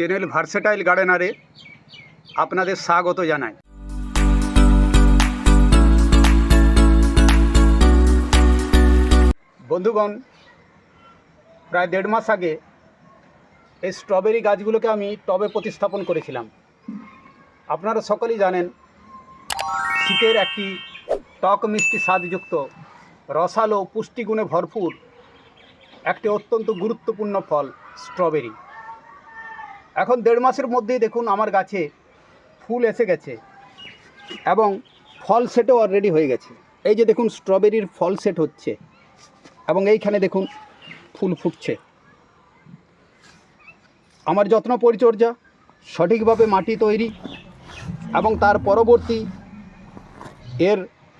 Channel versatile গার্ডেনারে আপনাদের স্বাগত জানাই। বন্ধুগণ, প্রায় দেড় মাস আগে এই স্ট্রবেরি গাছগুলোকে আমি টবে প্রতিস্থাপন করেছিলাম। আপনারা সকলেই জানেন, শীতের একটি টক মিষ্টি স্বাদযুক্ত রসালো পুষ্টিগুণে ভরপুর একটি অত্যন্ত গুরুত্বপূর্ণ ফল স্ট্রবেরি এখন দেড় মাসের মধ্যেই দেখুন আমার গাছে ফুল এসে গেছে এবং ফল সেটও অলরেডি হয়ে গেছে। এই যে দেখুন স্ট্রবেরির ফল সেট হচ্ছে এবং এইখানে দেখুন ফুল ফুটছে। আমার যত্ন পরিচর্যা, সঠিকভাবে মাটি তৈরি এবং তার পরবর্তী এর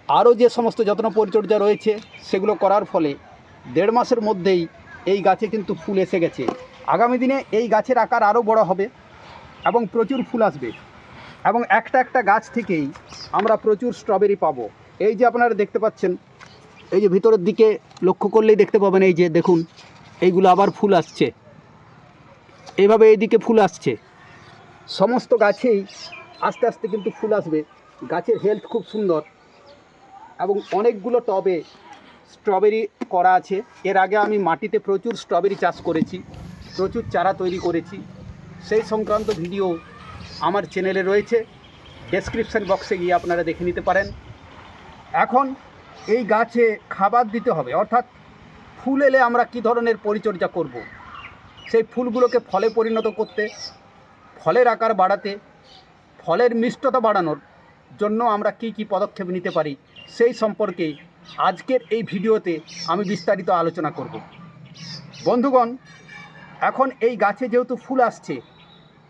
আরও যে সমস্ত যত্ন পরিচর্যা রয়েছে, সেগুলো করার ফলে দেড় মাসের মধ্যেই এই গাছে কিন্তু ফুল এসে গেছে। আগামী দিনে এই গাছের আকার আরও বড় হবে এবং প্রচুর ফুল আসবে। এবং একটা একটা গাছ থেকেই আমরা প্রচুর স্ট্রবেরি পাবো। এই যে আপনারা দেখতে পাচ্ছেন, এই যে ভিতরের দিকে লক্ষ্য করলেই দেখতে পাবেন, এই যে দেখুন, এইগুলো আবার ফুল আসছে। এইভাবে এইদিকে ফুল আসছে। সমস্ত গাছেই আস্তে আস্তে কিন্তু ফুল আসবে। গাছের হেলথ খুব সুন্দর। এবং অনেকগুলো টবে স্ট্রবেরি করা আছে। এর আগে আমি মাটিতে প্রচুর স্ট্রবেরি চাষ করেছি। প্রচুর চারা তৈরি করেছি। সেই সংক্রান্ত ভিডিও আমার চ্যানেলে রয়েছে। ডেসক্রিপশান বক্সে গিয়ে আপনারা দেখে নিতে পারেন। এখন এই গাছে খাবার দিতে হবে, অর্থাৎ ফুল এলে আমরা কী ধরনের পরিচর্যা করব। সেই ফুলগুলোকে ফলে পরিণত করতে, ফলের আকার বাড়াতে, ফলের মিষ্টতা বাড়ানোর জন্য আমরা কি কি পদক্ষেপ নিতে পারি, সেই সম্পর্কে আজকের এই ভিডিওতে আমি বিস্তারিত আলোচনা করব। বন্ধুগণ এখন এই গাছে যেহেতু ফুল আসছে,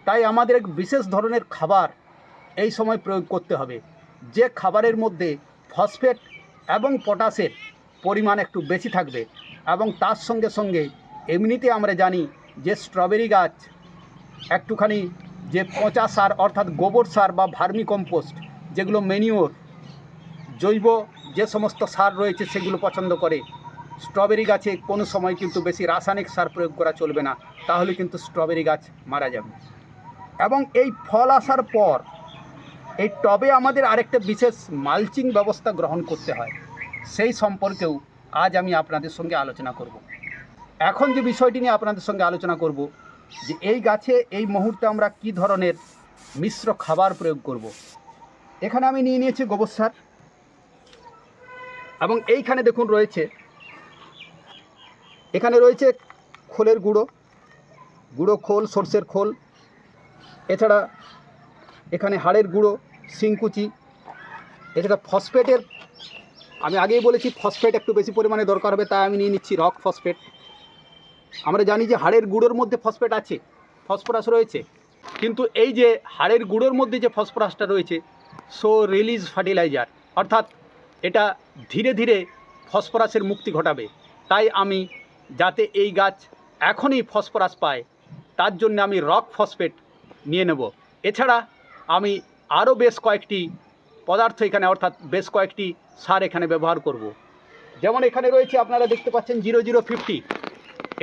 তাই আমাদের এক বিশেষ ধরনের খাবার এই সময় প্রয়োগ করতে হবে। যে খাবারের মধ্যে ফসফেট এবং পটাশের পরিমাণ একটু বেশি থাকবে এবং তার সঙ্গে সঙ্গে এমনিতে আমরা জানি যে স্ট্রবেরি গাছ একটুখানি যে পচা সার অর্থাৎ গোবর সার বা ভার্মি কম্পোস্ট যেগুলো মেনিওর জৈব যে সমস্ত সার রয়েছে সেগুলো পছন্দ করে স্ট্রবেরি গাছে কোনো সময় কিন্তু বেশি রাসায়নিক সার প্রয়োগ করা চলবে না, তাহলে কিন্তু স্ট্রবেরি গাছ মারা যাবে। এবং এই ফল আসার পর এই টবে আমাদের আরেকটা বিশেষ মালচিং ব্যবস্থা গ্রহণ করতে হয়। সেই সম্পর্কেও আজ আমি আপনাদের সঙ্গে আলোচনা করব। এখন যে বিষয়টি নিয়ে আপনাদের সঙ্গে আলোচনা করব, যে এই গাছে এই মুহূর্তে আমরা কি ধরনের মিশ্র খাবার প্রয়োগ করব। এখানে আমি নিয়ে নিয়েছি গোবর সার। এবং এইখানে দেখুন রয়েছে এখানে রয়েছে খোলের গুঁড়ো গুঁড়ো খোল, সর্ষের খোল। এছাড়া এখানে হাড়ের গুঁড়ো, শিংকুচি। এছাড়া ফসফেটের, আমি আগেই বলেছি ফসফেট একটু বেশি পরিমাণে দরকার হবে, তাই আমি নিয়ে নিচ্ছি রক ফসফেট। আমরা জানি যে হাড়ের গুঁড়োর মধ্যে ফসফেট আছে, ফসফরাস রয়েছে। কিন্তু এই যে হাড়ের গুঁড়োর মধ্যে যে ফসফরাসটা রয়েছে সো রিলিজ ফার্টিলাইজার অর্থাৎ এটা ধীরে ধীরে ফসফরাসের মুক্তি ঘটাবে। তাই আমি যাতে এই গাছ এখনই ফসফরাস পায়, তার জন্য আমি রক ফসফেট নিয়ে নেব এছাড়া আমি আরও বেশ কয়েকটি পদার্থ এখানে, অর্থাৎ বেশ কয়েকটি সার এখানে ব্যবহার করব। যেমন এখানে রয়েছে, আপনারা দেখতে পাচ্ছেন জিরো জিরো ফিফটি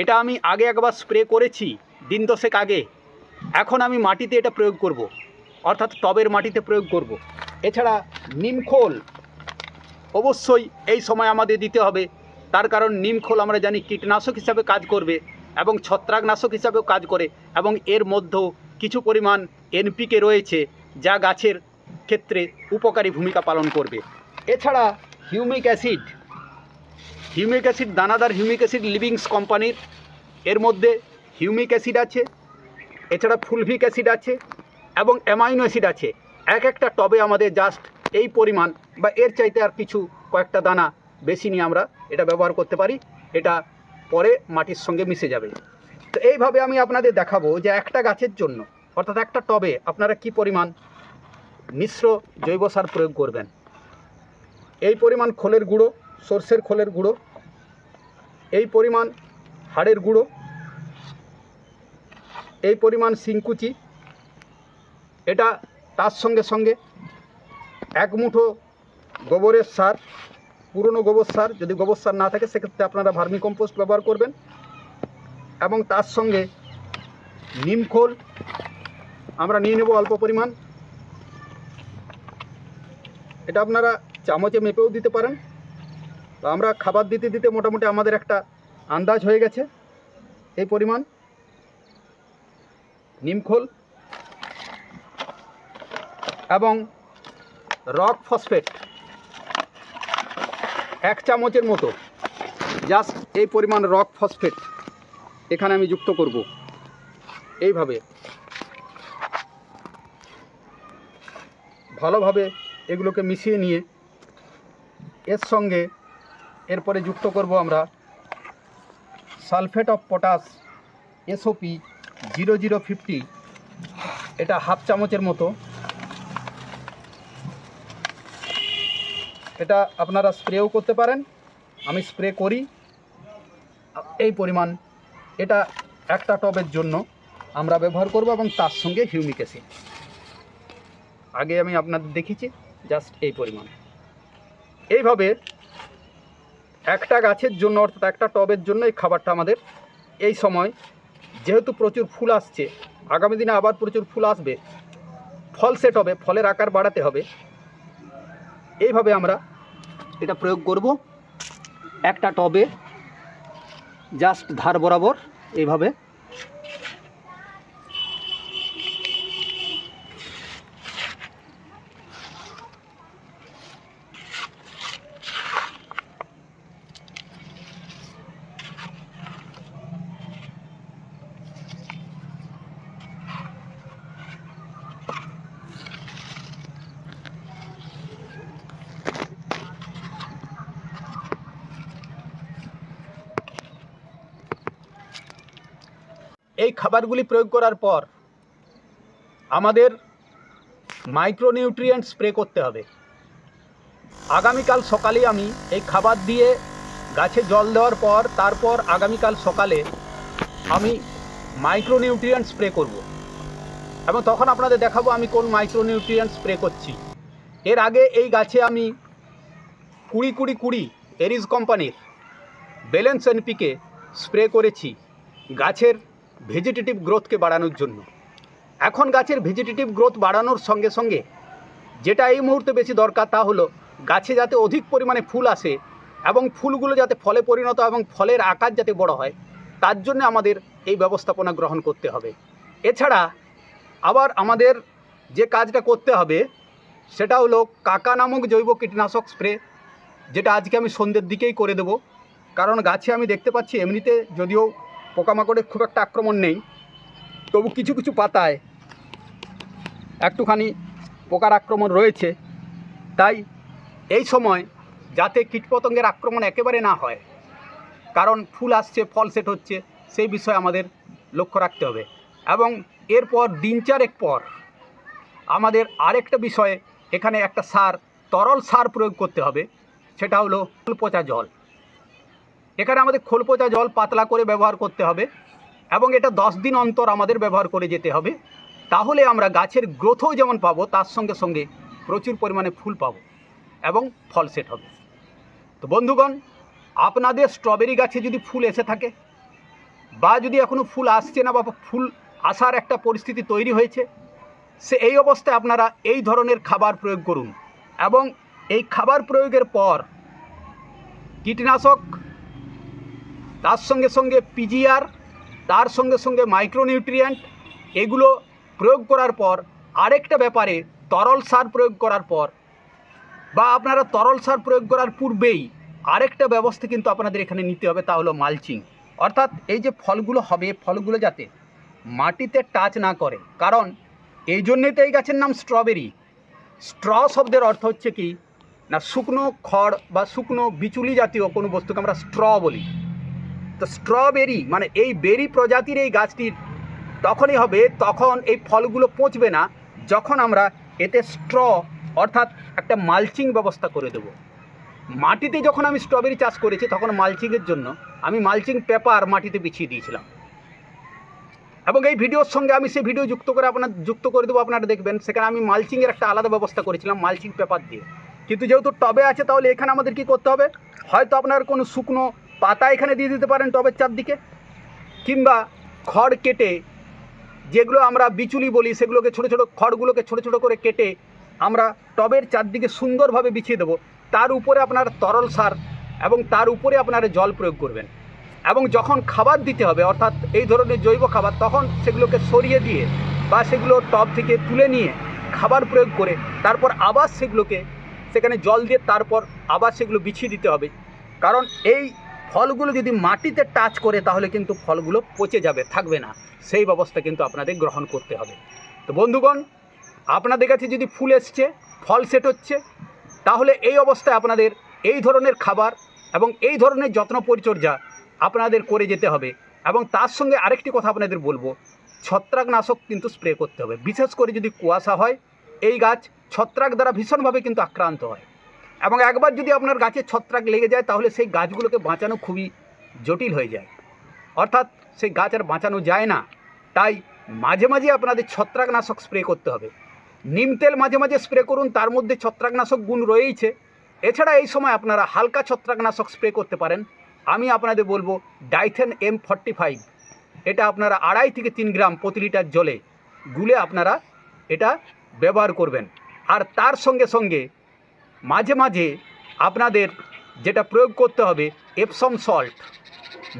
এটা আমি আগে একবার স্প্রে করেছি, দিন দশেক আগে এখন আমি মাটিতে এটা প্রয়োগ করব। অর্থাৎ টবের মাটিতে প্রয়োগ করব। এছাড়া নিমখোল অবশ্যই এই সময় আমাদের দিতে হবে তার কারণ নিমখোল আমরা জানি কীটনাশক হিসাবে কাজ করবে এবং ছত্রাকনাশক হিসাবেও কাজ করে এবং এর মধ্যেও কিছু পরিমাণ এনপিকে রয়েছে যা গাছের ক্ষেত্রে উপকারী ভূমিকা পালন করবে। এছাড়া হিউমিক অ্যাসিড হিউমিক অ্যাসিড দানাদার হিউমিক অ্যাসিড লিভিংস কোম্পানির এর মধ্যে হিউমিক অ্যাসিড আছে, এছাড়া ফুলভিক অ্যাসিড আছে এবং অ্যামাইনো অ্যাসিড আছে। এক একটা টবে আমাদের জাস্ট এই পরিমাণ বা এর চাইতে আর কিছু কয়েকটা দানা বেশি নিয়ে আমরা এটা ব্যবহার করতে পারি, এটা পরে মাটির সঙ্গে মিশে যাবে। তো এইভাবে আমি আপনাদের দেখাবো যে একটা গাছের জন্য, অর্থাৎ একটা টবে আপনারা কি পরিমাণ মিশ্র জৈব সার প্রয়োগ করবেন? এই পরিমাণ খোলের গুঁড়ো, সর্ষের খোলের গুঁড়ো, এই পরিমাণ হাড়ের গুঁড়ো, এই পরিমাণ শিংকুচি, এটা তার সঙ্গে সঙ্গে এক মুঠো গোবরের সার পুরনো গোবর সার যদি গোবর সার না থাকে, সেক্ষেত্রে আপনারা ভার্মি কম্পোস্ট ব্যবহার করবেন। এবং তার সঙ্গে নিমখোল আমরা নিয়ে নেব অল্প পরিমাণ। এটা আপনারা চামচে মেপেও দিতে পারেন। তো আমরা খাবার দিতে দিতে মোটামুটি আমাদের একটা আন্দাজ হয়ে গেছে এই পরিমাণ। নিমখোল এবং রক ফসফেট। এক চামচের মতো। জাস্ট এই পরিমাণ রক ফসফেট এখানে আমি যুক্ত করব। এইভাবে। ভালোভাবে এগুলোকে মিশিয়ে নিয়ে এর সঙ্গে এরপরে যুক্ত করব আমরা sulphate of potash SOP zero zero fifty এটা হাফ চামচের মতো। এটা আপনারা স্প্রেও করতে পারেন। আমি স্প্রে করি। এই পরিমাণ, এটা একটা টবের জন্য আমরা ব্যবহার করব এবং তার সঙ্গে হিউমিক অ্যাসিড আগে আমি আপনাদের দেখেছি জাস্ট এই পরিমাণ। এইভাবে একটা গাছের জন্য, অর্থাৎ একটা টবের জন্য এই খাবারটা আমাদের এই সময়, যেহেতু প্রচুর ফুল আসছে, আগামী দিনে আবার প্রচুর ফুল আসবে, ফল সেট হবে, ফলের আকার বাড়াতে হবে। এইভাবে আমরা এটা প্রয়োগ করব। একটা টবে জাস্ট ধার বরাবর এইভাবে। এই খাবারগুলি প্রয়োগ করার পর আমাদের মাইক্রোনিউট্রিয়েন্ট স্প্রে করতে হবে। আগামীকাল সকালে আমি এই খাবার দিয়ে গাছে জল দেওয়ার পর, তারপর আগামীকাল সকালে আমি মাইক্রোনিউট্রিয়েন্ট স্প্রে করব। এবং তখন আপনাদের দেখাবো আমি কোন মাইক্রোনিউট্রিয়েন্ট স্প্রে করছি। এর আগে এই গাছে আমি কুড়ি কুড়ি কুড়ি এরিজ কোম্পানির ব্যালেন্স এনপিকে স্প্রে করেছি। গাছের ভেজিটেটিভ গ্রোথকে বাড়ানোর জন্য। এখন গাছের ভেজিটেটিভ গ্রোথ বাড়ানোর সঙ্গে সঙ্গে যেটা এই মুহূর্তে বেশি দরকার তা হলো গাছে যাতে অধিক পরিমাণে ফুল আসে এবং ফুলগুলো যাতে ফলে পরিণত এবং ফলের আকার যাতে বড় হয়, তার জন্য আমাদের এই ব্যবস্থাপনা গ্রহণ করতে হবে। এছাড়া আবার আমাদের যে কাজটা করতে হবে সেটা হলো কাকা নামক জৈব কীটনাশক স্প্রে, যেটা আজকে আমি সন্ধ্যের দিকেই করে দেব। কারণ গাছে আমি দেখতে পাচ্ছি এমনিতে যদিও পোকামাকড়ের খুব একটা আক্রমণ নেই। তবু কিছু কিছু পাতায় একটুখানি পোকার আক্রমণ রয়েছে। তাই এই সময় যাতে কীটপতঙ্গের আক্রমণ একেবারে না হয়, কারণ ফুল আসছে, ফল সেট হচ্ছে, সেই বিষয়ে আমাদের লক্ষ্য রাখতে হবে। এবং এরপর দিন চারেক পর আমাদের আরেকটা বিষয়ে এখানে একটা সার, তরল সার প্রয়োগ করতে হবে, সেটা হলো পচা জল। এখানে আমাদের খোল পচা জল পাতলা করে ব্যবহার করতে হবে এবং এটা দশ দিন অন্তর আমাদের ব্যবহার করে যেতে হবে। তাহলে আমরা গাছের গ্রোথও যেমন পাবো, তার সঙ্গে সঙ্গে প্রচুর পরিমাণে ফুল পাবো এবং ফল সেট হবে। তো বন্ধুগণ, আপনাদের স্ট্রবেরি গাছে যদি ফুল এসে থাকে বা যদি এখনও ফুল আসছে না বা ফুল আসার একটা পরিস্থিতি তৈরি হয়েছে, সে এই অবস্থায় আপনারা এই ধরনের খাবার প্রয়োগ করুন এবং এই খাবার প্রয়োগের পর কীটনাশক তার সঙ্গে সঙ্গে পিজিআর তার সঙ্গে সঙ্গে মাইক্রোনিউট্রিয়েন্ট এগুলো প্রয়োগ করার পর আরেকটা ব্যাপারে তরল সার প্রয়োগ করার পর বা আপনারা তরল সার প্রয়োগ করার পূর্বেই আরেকটা ব্যবস্থা কিন্তু আপনাদের এখানে নিতে হবে, তা হলো মালচিং অর্থাৎ এই যে ফলগুলো হবে, ফলগুলো যাতে মাটিতে টাচ না করে, কারণ এই জন্যই তো এই গাছের নাম স্ট্রবেরি স্ট্র শব্দের অর্থ হচ্ছে কি? না, শুকনো খড় বা শুকনো বিচুলি জাতীয় কোনো বস্তুকে আমরা স্ট্র বলি। তো স্ট্রবেরি মানে এই বেরি প্রজাতির এই গাছটির তখনই হবে, তখন এই ফলগুলো পচবে না, যখন আমরা এতে স্ট্র অর্থাৎ একটা মালচিং ব্যবস্থা করে দেব। মাটিতে যখন আমি স্ট্রবেরি চাষ করেছি, তখন মালচিংয়ের জন্য আমি মালচিং পেপার মাটিতে বিছিয়ে দিয়েছিলাম। এবং এই ভিডিওর সঙ্গে আমি সেই ভিডিও যুক্ত করে আপনার, যুক্ত করে দেবো, আপনারা দেখবেন, সেখানে আমি মালচিংয়ের একটা আলাদা ব্যবস্থা করেছিলাম মালচিং পেপার দিয়ে। কিন্তু যেহেতু টবে আছে, তাহলে এখানে আমাদের কি করতে হবে? হয়তো আপনার কোনো শুকনো পাতা এখানে দিয়ে দিতে পারেন টবের চারদিকে, কিংবা খড় কেটে যেগুলো আমরা বিচুলি বলি, সেগুলোকে ছোটো ছোটো খড়গুলোকে ছোটো ছোটো করে কেটে আমরা টবের চারদিকে সুন্দরভাবে বিছিয়ে দেবো। তার উপরে আপনার তরল সার এবং তার উপরে আপনারা জল প্রয়োগ করবেন। এবং যখন খাবার দিতে হবে, অর্থাৎ এই ধরনের জৈব খাবার, তখন সেগুলোকে সরিয়ে দিয়ে বা সেগুলো টব থেকে তুলে নিয়ে খাবার প্রয়োগ করে তারপর আবার সেগুলোকে সেখানে জল দিয়ে তারপর আবার সেগুলো বিছিয়ে দিতে হবে। কারণ এই ফলগুলো যদি মাটিতে টাচ করে, তাহলে কিন্তু ফলগুলো পচে যাবে, থাকবে না। সেই ব্যবস্থা কিন্তু আপনাদের গ্রহণ করতে হবে। তো বন্ধুগণ, আপনাদের কাছে যদি ফুল এসছে, ফল সেট হচ্ছে, তাহলে এই অবস্থায় আপনাদের এই ধরনের খাবার এবং এই ধরনের যত্ন পরিচর্যা আপনাদের করে যেতে হবে এবং তার সঙ্গে আরেকটি কথা আপনাদের বলব, ছত্রাকনাশক কিন্তু স্প্রে করতে হবে। বিশেষ করে যদি কুয়াশা হয়, এই গাছ ছত্রাক দ্বারা ভীষণভাবে কিন্তু আক্রান্ত হয়। এবং একবার যদি আপনার গাছে ছত্রাক লেগে যায়, তাহলে সেই গাছগুলোকে বাঁচানো খুবই জটিল হয়ে যায়। অর্থাৎ সেই গাছ আর বাঁচানো যায় না। তাই মাঝে মাঝে আপনাদের ছত্রাকনাশক স্প্রে করতে হবে। নিম তেল মাঝে মাঝে স্প্রে করুন, তার মধ্যে ছত্রাকনাশক গুণ রয়েইছে। এছাড়া এই সময় আপনারা হালকা ছত্রাকনাশক স্প্রে করতে পারেন। আমি আপনাদের বলব, ডাইথেন এম ফর্টি ফাইভ। এটা আপনারা আড়াই থেকে তিন গ্রাম প্রতি লিটার জলে গুলে আপনারা এটা ব্যবহার করবেন। আর তার সঙ্গে সঙ্গে মাঝে মাঝে আপনাদের যেটা প্রয়োগ করতে হবে এপসম সল্ট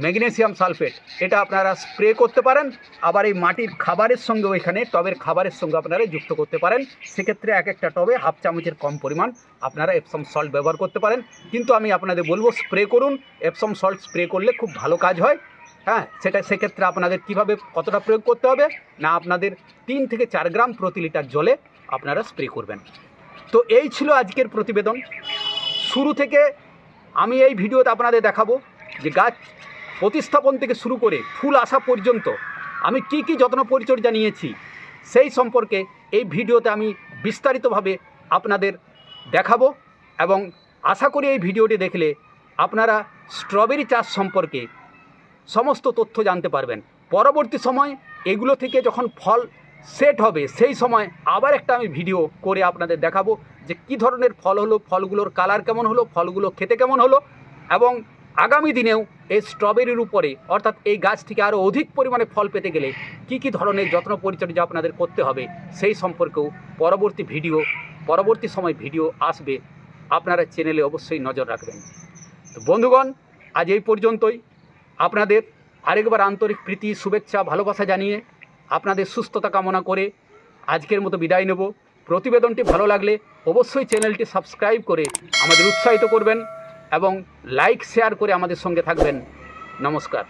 ম্যাগনেসিয়াম সালফেট এটা আপনারা স্প্রে করতে পারেন। আবার এই মাটির খাবারের সঙ্গে ওইখানে টবের খাবারের সঙ্গে আপনারা যুক্ত করতে পারেন। সেক্ষেত্রে এক একটা টবে হাফ চামচের কম পরিমাণ আপনারা এপসম সল্ট ব্যবহার করতে পারেন। কিন্তু আমি আপনাদের বলব স্প্রে করুন। এপসম সল্ট স্প্রে করলে খুব ভালো কাজ হয়। হ্যাঁ সেটা সেক্ষেত্রে আপনাদের কীভাবে, কতটা প্রয়োগ করতে হবে? না আপনাদের তিন থেকে চার গ্রাম প্রতি লিটার জলে আপনারা স্প্রে করবেন। তো এই ছিল আজকের প্রতিবেদন। শুরু থেকে আমি এই ভিডিওতে আপনাদের দেখাবো যে গাছ প্রতিস্থাপন থেকে শুরু করে ফুল আসা পর্যন্ত আমি কি কি যত্ন পরিচর্যা নিয়েছি সেই সম্পর্কে এই ভিডিওতে আমি বিস্তারিতভাবে আপনাদের দেখাবো এবং আশা করি এই ভিডিওটি দেখলে আপনারা স্ট্রবেরি চাষ সম্পর্কে সমস্ত তথ্য জানতে পারবেন। পরবর্তী সময় এগুলো থেকে যখন ফল সেট হবে। সেই সময় আবার একটা আমি ভিডিও করে আপনাদের দেখাবো যে কি ধরনের ফল হলো, ফলগুলোর কালার কেমন হলো, ফলগুলো খেতে কেমন হলো এবং আগামী দিনেও এই স্ট্রবেরির উপরে, অর্থাৎ এই গাছ থেকে আরও অধিক পরিমাণে ফল পেতে গেলে কি কি ধরনের যত্ন পরিচর্যা আপনাদের করতে হবে সেই সম্পর্কেও পরবর্তী ভিডিও পরবর্তী সময় ভিডিও আসবে। আপনারা চ্যানেলে অবশ্যই নজর রাখবেন। তো বন্ধুগণ, আজ এই পর্যন্তই। আপনাদের আরেকবার আন্তরিক প্রীতি, শুভেচ্ছা, ভালোবাসা জানিয়ে আপনাদের সুস্থতা কামনা করে আজকের মতো বিদায় নেব। প্রতিবেদনটি ভালো লাগলে অবশ্যই চ্যানেলটি সাবস্ক্রাইব করে আমাদের উৎসাহিত করবেন এবং লাইক, শেয়ার করে আমাদের সঙ্গে থাকবেন। নমস্কার।